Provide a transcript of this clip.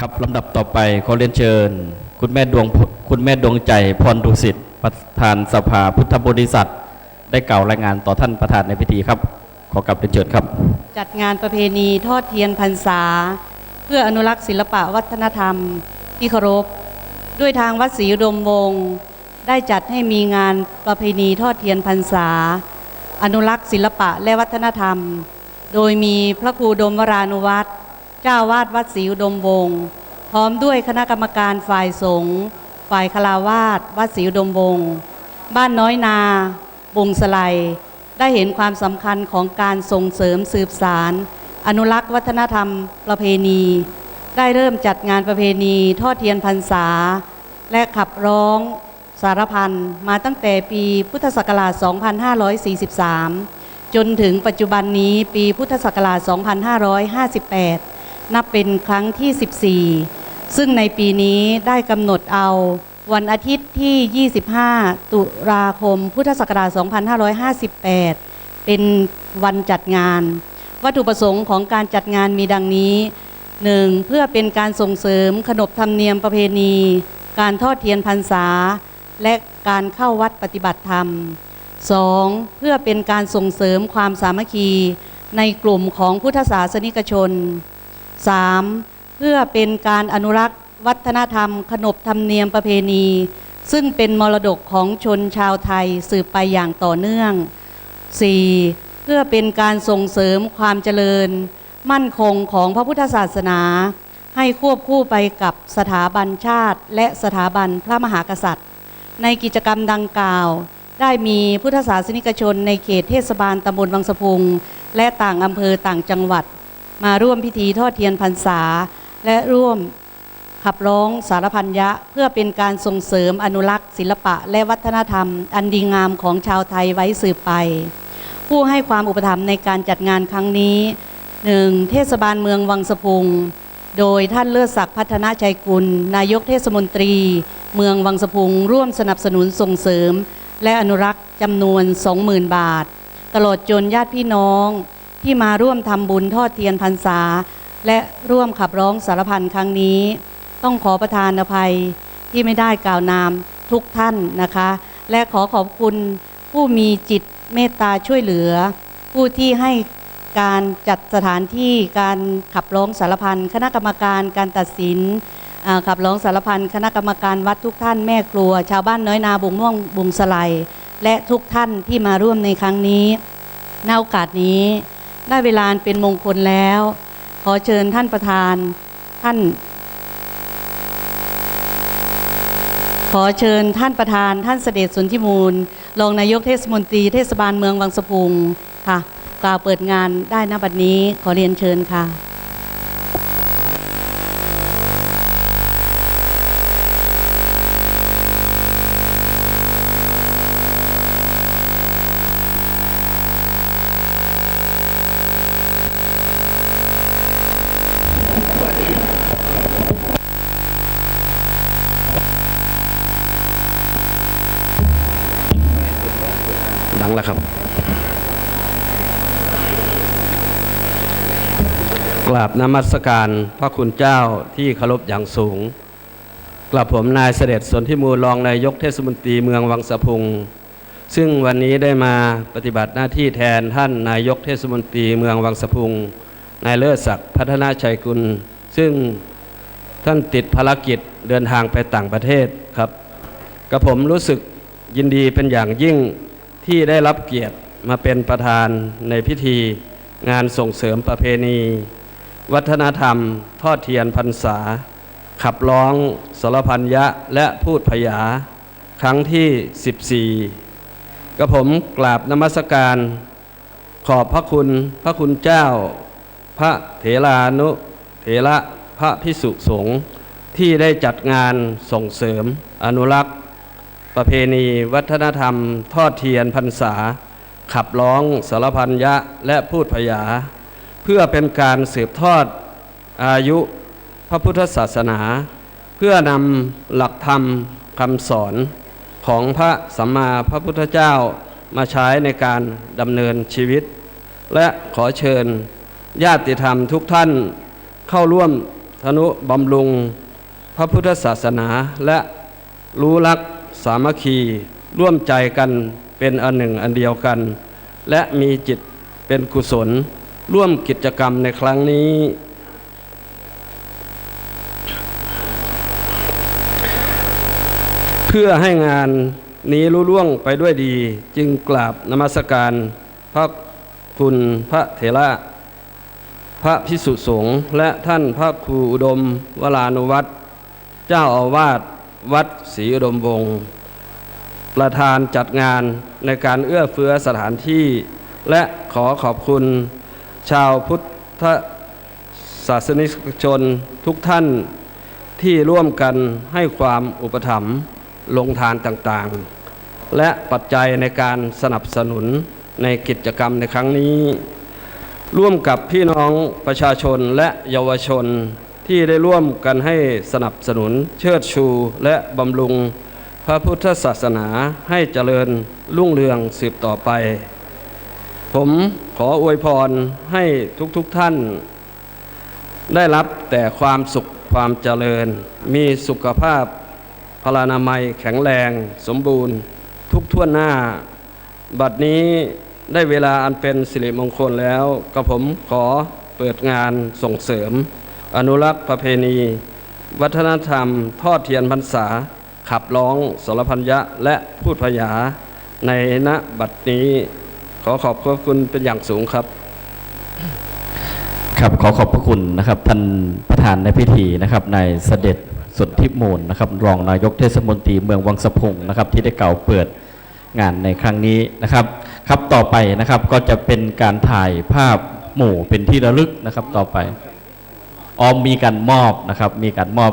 ครับลำดับต่อไปขอเรียนเชิญ คุณแม่ดวงคุณแม่ดวงใจพรดุสิตประธานสภาพุทธบริษัท ได้กล่าวรายงานต่อท่านประธานในพิธีครับ ขอกลับเรียนเชิญครับ จัดงานประเพณีทอดเทียนพรรษา เพื่ออนุรักษ์ศิลปะวัฒนธรรมที่เคารพ ด้วยทางวัดศรีอุดมวงศ์ได้จัดให้มีงานประเพณีทอดเทียนพรรษา อนุรักษ์ศิลปะและวัฒนธรรม โดยมีพระครูดมวรานุวัตร เจ้าวาดวัดศรีอุดมวงศ์พร้อมด้วยคณะกรรมการฝ่ายสงฆ์ฝ่ายคลาวาสวัดศรีอุดมวงศ์บ้านน้อยนาบงสไลได้เห็นความสำคัญของการส่งเสริมสืบสาร อนุรักษ์วัฒนธรรมประเพณี ได้เริ่มจัดงานประเพณีทอดเทียนพรรษา และขับร้องสารพันมาตั้งแต่ปีพุทธศักราช 2543 จนถึงปัจจุบันนี้ปีพุทธศักราช 2558 นับเป็นครั้งที่ 14 ซึ่งในปีนี้ได้กำหนดเอาวันอาทิตย์ที่ 25 ตุลาคม พุทธศักราช 2558 เป็นวันจัดงาน วัตถุประสงค์ของการจัดงานมีดังนี้ 1. เพื่อเป็นการส่งเสริมขนบธรรมเนียมประเพณี การทอดเทียนพรรษา และการเข้าวัดปฏิบัติธรรม 2. เพื่อเป็นการส่งเสริมความสามัคคี ในกลุ่มของพุทธศาสนิกชน 3. เพื่อเป็นการอนุรักษ์วัฒนธรรม ขนบธรรมเนียมประเพณี ซึ่งเป็นมรดกของชนชาวไทยสืบไปอย่างต่อเนื่อง 4. เพื่อเป็นการส่งเสริมความเจริญ มั่นคงของพระพุทธศาสนา ให้ควบคู่ไปกับสถาบันชาติ และสถาบันพระมหากษัตริย์ ในกิจกรรมดังกล่าว ได้มีพุทธศาสนิกชนในเขตเทศบาลตำบลวังสะพุง และต่างอำเภอต่างจังหวัด มาร่วมพิธีทอดเทียนพรรษา และร่วมขับร้องสารพันยะ เพื่อเป็นการส่งเสริมอนุรักษ์ ศิลปะ และวัฒนธรรม อันดีงามของชาวไทยไว้สืบไป ผู้ให้ความอุปถัมภ์ในการจัดงานครั้งนี้หนึ่งเทศบาลเมืองวังสะพุง โดยท่านเลิศศักดิ์พัฒนาชัยกุล นายกเทศมนตรี เมืองวังสะพุง ร่วมสนับสนุนส่งเสริม และอนุรักษ์จำนวน 20,000 บาท ตลอดจนญาติพี่น้อง ที่มาร่วมทำบุญทอดเทียนพรรษา และร่วมขับร้องสารพันครั้งนี้ ต้องขอประทานอภัยที่ไม่ได้กล่าวนามทุกท่านนะคะ และขอขอบคุณผู้มีจิตเมตตาช่วยเหลือ ผู้ที่ให้การจัดสถานที่การขับร้องสารพันคณะกรรมการการตัดสินขับร้องสารพันคณะกรรมการวัดทุกท่านแม่ครัว ชาวบ้านน้อยนาบุงม่วงบุงสไลและทุกท่านที่มาร่วมในครั้งนี้ในโอกาสนี้ ได้เวลาเป็นมงคลแล้ว ขอเชิญท่านประธาน ท่าน ขอเชิญท่านประธาน ท่านเสด็จสุนทิมูลรองนายกเทศมนตรีเทศบาลเมืองวังสะพุงค่ะกล่าวเปิดงานได้ณบัดนี้ขอเรียนเชิญค่ะ ดังแล้วครับ กราบนมัสการพระคุณเจ้าที่เคารพอย่างสูงกราบผมนายเสด็จสนธิมูลรองนายกเทศมนตรีเมืองวังสะพุง ซึ่งวันนี้ได้มาปฏิบัติหน้าที่แทนท่านนายกเทศมนตรีเมืองวังสะพุง นายเลิศศักดิ์พัฒนาชัยกุล ซึ่งท่านติดภารกิจเดินทางไปต่างประเทศครับกระผมรู้สึกยินดีเป็นอย่างยิ่ง ที่ได้รับเกียรติมาเป็นประธานในพิธีงานส่งเสริมประเพณี วัฒนธรรม ทอดเทียนพรรษา ขับร้องสารพันยะและพูดพยา ครั้งที่ 14 กระผมกราบนมัสการขอบพระคุณพระคุณเจ้า พระเถรานุเถระพระพิสุสงฆ์ที่ได้จัดงานส่งเสริมอนุรักษ์ ประเพณีวัฒนธรรม ทอดเทียนพรรษา ขับร้องสารพันยะและพูดพยา เพื่อเป็นการสืบทอดอายุพระพุทธศาสนา เพื่อนำหลักธรรมคำสอนของพระสัมมาพระพุทธเจ้ามาใช้ในการดำเนินชีวิต และขอเชิญญาติธรรมทุกท่านเข้าร่วมธนุบำรุง พระพุทธศาสนาและรู้รัก สามัคคีร่วมใจกันเป็นอันหนึ่งอันเดียวกัน และมีจิตเป็นกุศล ร่วมกิจกรรมในครั้งนี้ เพื่อให้งานนี้รุ่ล่วงไปด้วยดี จึงกราบนมัสการพระคุณพระเถระพระพิสุสงฆ์และท่านพระครูอุดม วรานุวัตรเจ้าอาวาส วัดศรีอุดมวงศ์ประธานจัดงานในการเอื้อเฟื้อสถานที่ และขอขอบคุณชาวพุทธศาสนิกชนทุกท่านที่ร่วมกันให้ความอุปถัมภ์ลงทานต่างๆ และปัจจัยในการสนับสนุนในกิจกรรมในครั้งนี้ ร่วมกับพี่น้องประชาชนและเยาวชน ที่ได้ร่วมกันให้สนับสนุนเชิดชูและบำรุงพระพุทธศาสนาให้เจริญรุ่งเรืองสืบต่อไป ผมขออวยพรให้ทุกๆทท่าน ได้รับแต่ความสุขความเจริญ มีสุขภาพพลานามัยแข็งแรงสมบูรณ์ ทุกทั่วหน้า บัดนี้ได้เวลาอันเป็นสิริมงคลแล้วกับผมขอเปิดงานส่งเสริม อนุรักษ์ประเพณี วัฒนธรรม ทอดเทียนพรรษา ขับร้องสรพัญญะและพูดพยา ในณบัดนี้ ขอขอบพระคุณเป็นอย่างสูงครับ ครับขอขอบพระคุณนะครับท่านประธานในพิธีนะครับในเสด็จสุทธิมูลนะครับรองนายกเทศมนตรีเมืองวังสะพุงนะครับที่ได้กล่าวเปิดงานในครั้งนี้นะครับ ครับต่อไปนะครับก็จะเป็นการถ่ายภาพหมู่เป็นที่ระลึกนะครับต่อไป ออมมีการมอบนะครับ มีการมอบ